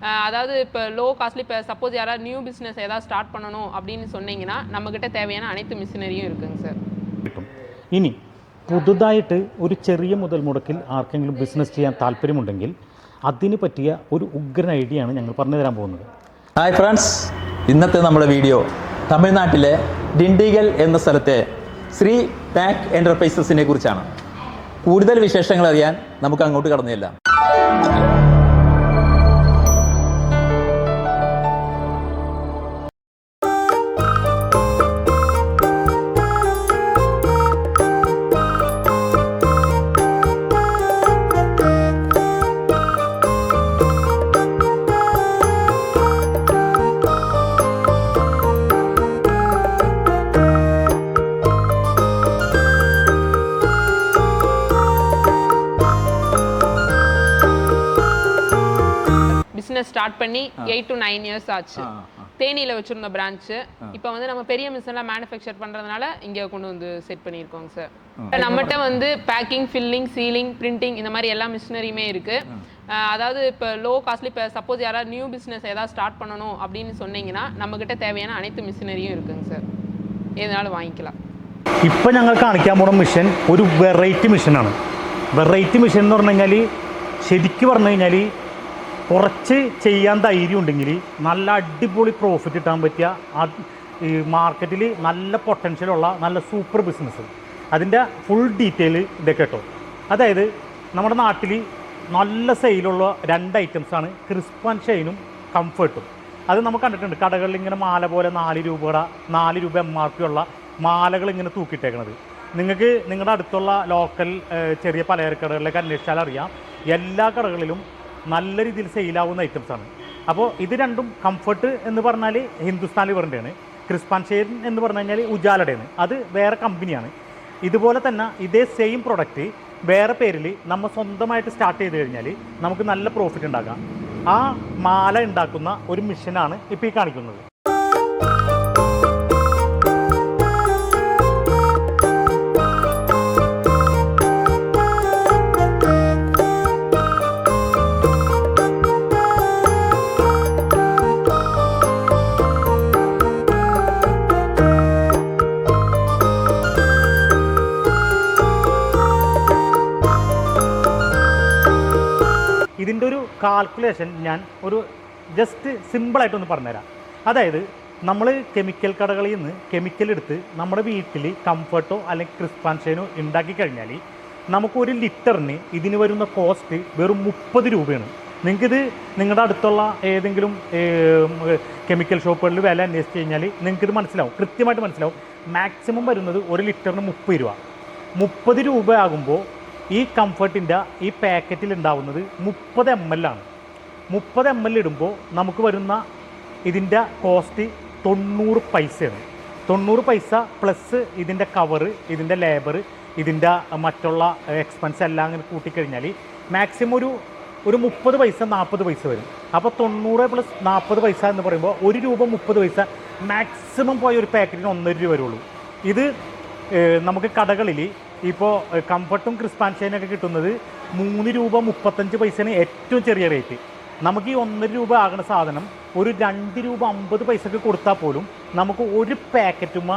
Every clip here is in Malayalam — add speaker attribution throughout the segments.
Speaker 1: ஆஹ் அதாவது இப்போ லோ காஸ்ட்லி இப்போ சப்போஸ் யாராவது நியூ பிஸ்னஸ் ஏதாவது ஸ்டார்ட் பண்ணணும் அப்படின்னு சொன்னீங்கன்னா நம்மக்கிட்ட தேவையான அனைத்து மிஷினரியும் இருக்குங்க சார்
Speaker 2: കിട്ടും ഇനി പുതുതായിട്ട് ഒരു ചെറിയ മുതൽ മുടക്കിൽ ആർക്കെങ്കിലും ബിസിനസ് ചെയ്യാൻ താല്പര്യമുണ്ടെങ്കിൽ അതിന് പറ്റിയ ഒരു ഉഗ്രൻ ഐഡിയ ആണ് ഞങ്ങൾ പറഞ്ഞു തരാൻ പോകുന്നത്
Speaker 3: ഹായ് ഫ്രണ്ട്സ് ഇന്നത്തെ നമ്മുടെ വീഡിയോ തമിഴ്നാട്ടിലെ ഡിണ്ടിഗൽ എന്ന സ്ഥലത്തെ ശ്രീ പാക്ക് എൻ്റർപ്രൈസസിനെ കുറിച്ചാണ് കൂടുതൽ വിശേഷങ്ങൾ അറിയാൻ നമുക്ക് അങ്ങോട്ട് കടന്നു ചെല്ലാം
Speaker 1: பிஸ்னஸ் ஸ்டார்ட் பண்ணி எயிட் டு நைன் இயர்ஸ் ஆச்சு தேனியில் வச்சுருந்த பிரான்ச்சு இப்போ வந்து நம்ம பெரிய மிஷின்லாம் மேனுஃபேக்சர் பண்ணுறதுனால இங்கே கொண்டு வந்து செட் பண்ணியிருக்கோங்க சார் நம்மகிட்ட வந்து பேக்கிங் ஃபில்லிங் சீலிங் பிரிண்டிங் இந்த மாதிரி எல்லா மிஷினரியுமே இருக்குது அதாவது இப்போ லோ காஸ்ட்லி இப்போ சப்போஸ் யாராவது நியூ பிஸ்னஸ் ஏதாவது ஸ்டார்ட் பண்ணணும் அப்படின்னு சொன்னீங்கன்னா நம்மக்கிட்ட தேவையான அனைத்து மிஷினரியும் இருக்குங்க சார் எதுனாலும் வாங்கிக்கலாம்
Speaker 2: ഇപ്പം ഞങ്ങൾ കാണിക്കാൻ പോകുന്ന മിഷൻ ഒരു വെറൈറ്റി മിഷനാണ് വെറൈറ്റി മിഷൻ എന്ന് പറഞ്ഞു കഴിഞ്ഞാൽ ശരിക്കും പറഞ്ഞു കഴിഞ്ഞാൽ കുറച്ച് ചെയ്യാൻ ധൈര്യം ഉണ്ടെങ്കിൽ നല്ല അടിപൊളി പ്രോഫിറ്റ് കിട്ടാൻ പറ്റിയ ഈ മാർക്കറ്റിൽ നല്ല പൊട്ടൻഷ്യലുള്ള നല്ല സൂപ്പർ ബിസിനസ് അതിന്റെ ഫുൾ ഡീറ്റെയിൽ ഇതൊക്കെ കേട്ടോ. അതായത് നമ്മുടെ നാട്ടിൽ നല്ല സെയിലുള്ള രണ്ട് ഐറ്റംസാണ് ക്രിസ്പ് ആൻഡ് ഷൈനും കംഫർട്ടും അത് നമ്മൾ കണ്ടിട്ടുണ്ട്. കടകളിൽ ഇങ്ങനെ മാല പോലെ നാല് രൂപയുടെ നാല് രൂപ എം ആർ പി ഉള്ള മാലകൾ ഇങ്ങനെ തൂക്കിയിട്ടേക്കണത്. നിങ്ങൾക്ക് നിങ്ങളുടെ അടുത്തുള്ള ലോക്കൽ ചെറിയ ചെറിയ പലചരക്കടകളിലേക്ക് അന്വേഷിച്ചാൽ അറിയാം. എല്ലാ കടകളിലും നല്ല രീതിയിൽ സെയിലാവുന്ന ഐറ്റംസാണ് അപ്പോൾ ഇത് രണ്ടും കംഫർട്ട് എന്ന് പറഞ്ഞാൽ ഹിന്ദുസ്ഥാൻ ലിവറിന്റെയാണ് ക്രിസ്പാൻ ഷെയർ എന്ന് പറഞ്ഞു കഴിഞ്ഞാൽ ഉജാലയുടെയാണ് അത് വേറെ കമ്പനിയാണ് ഇതുപോലെ തന്നെ ഇതേ സെയിം പ്രൊഡക്റ്റ് വേറെ പേരിൽ നമ്മൾ സ്വന്തമായിട്ട് സ്റ്റാർട്ട് ചെയ്ത് കഴിഞ്ഞാൽ നമുക്ക് നല്ല പ്രോഫിറ്റ് ഉണ്ടാക്കാം ആ മാല ഉണ്ടാക്കുന്ന ഒരു മിഷനാണ് ഇപ്പോൾ ഈ കാണിക്കുന്നത്. കാൽക്കുലേഷൻ ഞാൻ ഒരു ജസ്റ്റ് സിമ്പിളായിട്ടൊന്ന് പറഞ്ഞുതരാം. അതായത് നമ്മൾ കെമിക്കൽ കടകളിൽ നിന്ന് കെമിക്കൽ എടുത്ത് നമ്മുടെ വീട്ടിൽ കംഫർട്ടോ അല്ലെങ്കിൽ ക്രിസ്പാൻഷനോ ഉണ്ടാക്കി കഴിഞ്ഞാൽ നമുക്കൊരു ലിറ്ററിന് ഇതിന് വരുന്ന കോസ്റ്റ് വെറും മുപ്പത് രൂപയാണ്. നിങ്ങൾക്കിത് നിങ്ങളുടെ അടുത്തുള്ള ഏതെങ്കിലും കെമിക്കൽ ഷോപ്പുകളിൽ വില അന്വേഷിച്ച് കഴിഞ്ഞാൽ നിങ്ങൾക്കിത് മനസ്സിലാവും. കൃത്യമായിട്ട് മനസ്സിലാവും. മാക്സിമം വരുന്നത് ഒരു ലിറ്ററിന് മുപ്പത് രൂപ. മുപ്പത് രൂപ ആകുമ്പോൾ ഈ കംഫർട്ടിന്റെ ഈ പാക്കറ്റിൽ ഉണ്ടാവുന്നത് മുപ്പത് എം എൽ ആണ്. മുപ്പത് എം എൽ ഇടുമ്പോൾ നമുക്ക് വരുന്ന ഇതിന്റെ കോസ്റ്റ് തൊണ്ണൂറ് പൈസയാണ്. തൊണ്ണൂറ് പൈസ പ്ലസ് ഇതിന്റെ കവറ് ഇതിന്റെ ലേബർ ഇതിന്റെ മറ്റുള്ള എക്സ്പെൻസ് എല്ലാം അങ്ങനെ കൂട്ടിക്കഴിഞ്ഞാൽ മാക്സിമം ഒരു ഒരു മുപ്പത് പൈസ നാൽപ്പത് പൈസ വരും. അപ്പോൾ തൊണ്ണൂറ് പ്ലസ് നാൽപ്പത് പൈസ എന്ന് പറയുമ്പോൾ ഒരു രൂപ മുപ്പത് പൈസ മാക്സിമം പോയ ഒരു പാക്കറ്റിന് ഒന്നര രൂപ വരുള്ളൂ. ഇത് നമുക്ക് കടകളിൽ ഇപ്പോൾ കംഫർട്ടും ക്രിസ്പാൻഷൈനൊക്കെ കിട്ടുന്നത് മൂന്ന് രൂപ മുപ്പത്തഞ്ച് പൈസയാണ് ഏറ്റവും ചെറിയ റേറ്റ് നമുക്ക് ഈ ഒന്നര രൂപ ആകുന്ന സാധനം ഒരു രണ്ട് രൂപ അമ്പത് പൈസക്ക് കൊടുത്താൽ പോലും നമുക്ക് ഒരു പാക്കറ്റുമ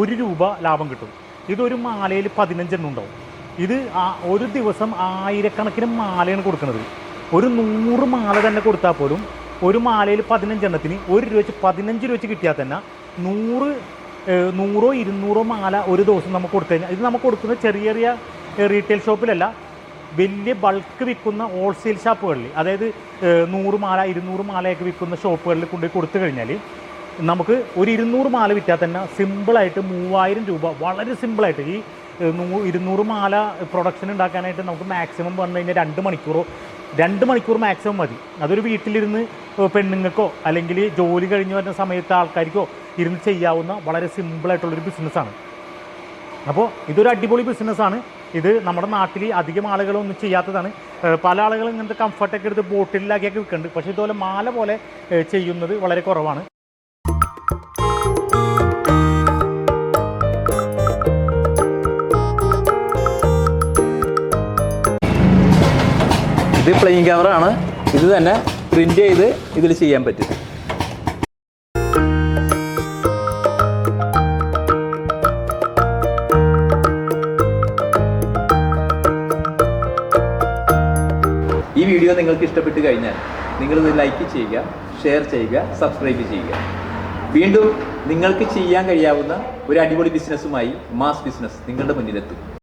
Speaker 2: ഒരു രൂപ ലാഭം കിട്ടും. ഇതൊരു മാലയിൽ പതിനഞ്ചെണ്ണം ഉണ്ടാവും. ഇത് ഒരു ദിവസം ആയിരക്കണക്കിന് മാലയാണ് കൊടുക്കുന്നത് ഒരു നൂറ് മാല തന്നെ കൊടുത്താൽ പോലും ഒരു മാലയിൽ പതിനഞ്ചെണ്ണത്തിന് ഒരു രൂപ വെച്ച് പതിനഞ്ച് രൂപ വെച്ച് കിട്ടിയാൽ തന്നെ നൂറ് നൂറോ ഇരുന്നൂറോ മാല ഒരു ദിവസം നമുക്ക് കൊടുത്തു കഴിഞ്ഞാൽ ഇത് നമുക്ക് കൊടുക്കുന്ന ചെറിയ ചെറിയ റീറ്റെയിൽ ഷോപ്പിലല്ല വലിയ ബൾക്ക് വിൽക്കുന്ന ഹോൾസെയിൽ ഷോപ്പുകളിൽ അതായത് നൂറ് മാല ഇരുന്നൂറ് മാലയൊക്കെ വിൽക്കുന്ന ഷോപ്പുകളിൽ കൊണ്ടുപോയി കൊടുത്തു കഴിഞ്ഞാൽ നമുക്ക് ഒരു ഇരുന്നൂറ് മാല വിറ്റാൽ തന്നെ സിമ്പിളായിട്ട് മൂവായിരം രൂപ വളരെ സിമ്പിളായിട്ട് ഈ നൂ ഇരുന്നൂറ് മാല പ്രൊഡക്ഷൻ ഉണ്ടാക്കാനായിട്ട് നമുക്ക് മാക്സിമം വന്നു കഴിഞ്ഞാൽ രണ്ട് മണിക്കൂറോ രണ്ട് മണിക്കൂർ മാക്സിമം മതി. അതൊരു വീട്ടിലിരുന്ന് പെണ്ണുങ്ങൾക്കോ അല്ലെങ്കിൽ ജോലി കഴിഞ്ഞ് വരുന്ന സമയത്ത് ആൾക്കാർക്കോ ഇരുന്ന് ചെയ്യാവുന്ന വളരെ സിമ്പിളായിട്ടുള്ളൊരു ബിസിനസ്സാണ് അപ്പോൾ ഇതൊരു അടിപൊളി ബിസിനസ്സാണ് ഇത് നമ്മുടെ നാട്ടിൽ അധികം ആളുകളൊന്നും ചെയ്യാത്തതാണ്. പല ആളുകളും ഇങ്ങനത്തെ കംഫർട്ടൊക്കെ എടുത്ത് ബോട്ടിലാക്കിയൊക്കെ വിൽക്കുന്നുണ്ട് പക്ഷേ ഇതുപോലെ മാല പോലെ ചെയ്യുന്നത് വളരെ കുറവാണ്.
Speaker 3: ഇത് പ്ലെയിൻ ആണ്. ഇത് തന്നെ പ്രിന്റ് ചെയ്ത് ഇതിൽ ചെയ്യാൻ പറ്റും. ഈ വീഡിയോ നിങ്ങൾക്ക് ഇഷ്ടപ്പെട്ട് കഴിഞ്ഞാൽ നിങ്ങളിത് ലൈക്ക് ചെയ്യുക ഷെയർ ചെയ്യുക സബ്സ്ക്രൈബ് ചെയ്യുക. വീണ്ടും നിങ്ങൾക്ക് ചെയ്യാൻ കഴിയാവുന്ന ഒരു അടിപൊളി ബിസിനസ്സുമായി മാസ് ബിസിനസ് നിങ്ങളുടെ മുന്നിലെത്തും.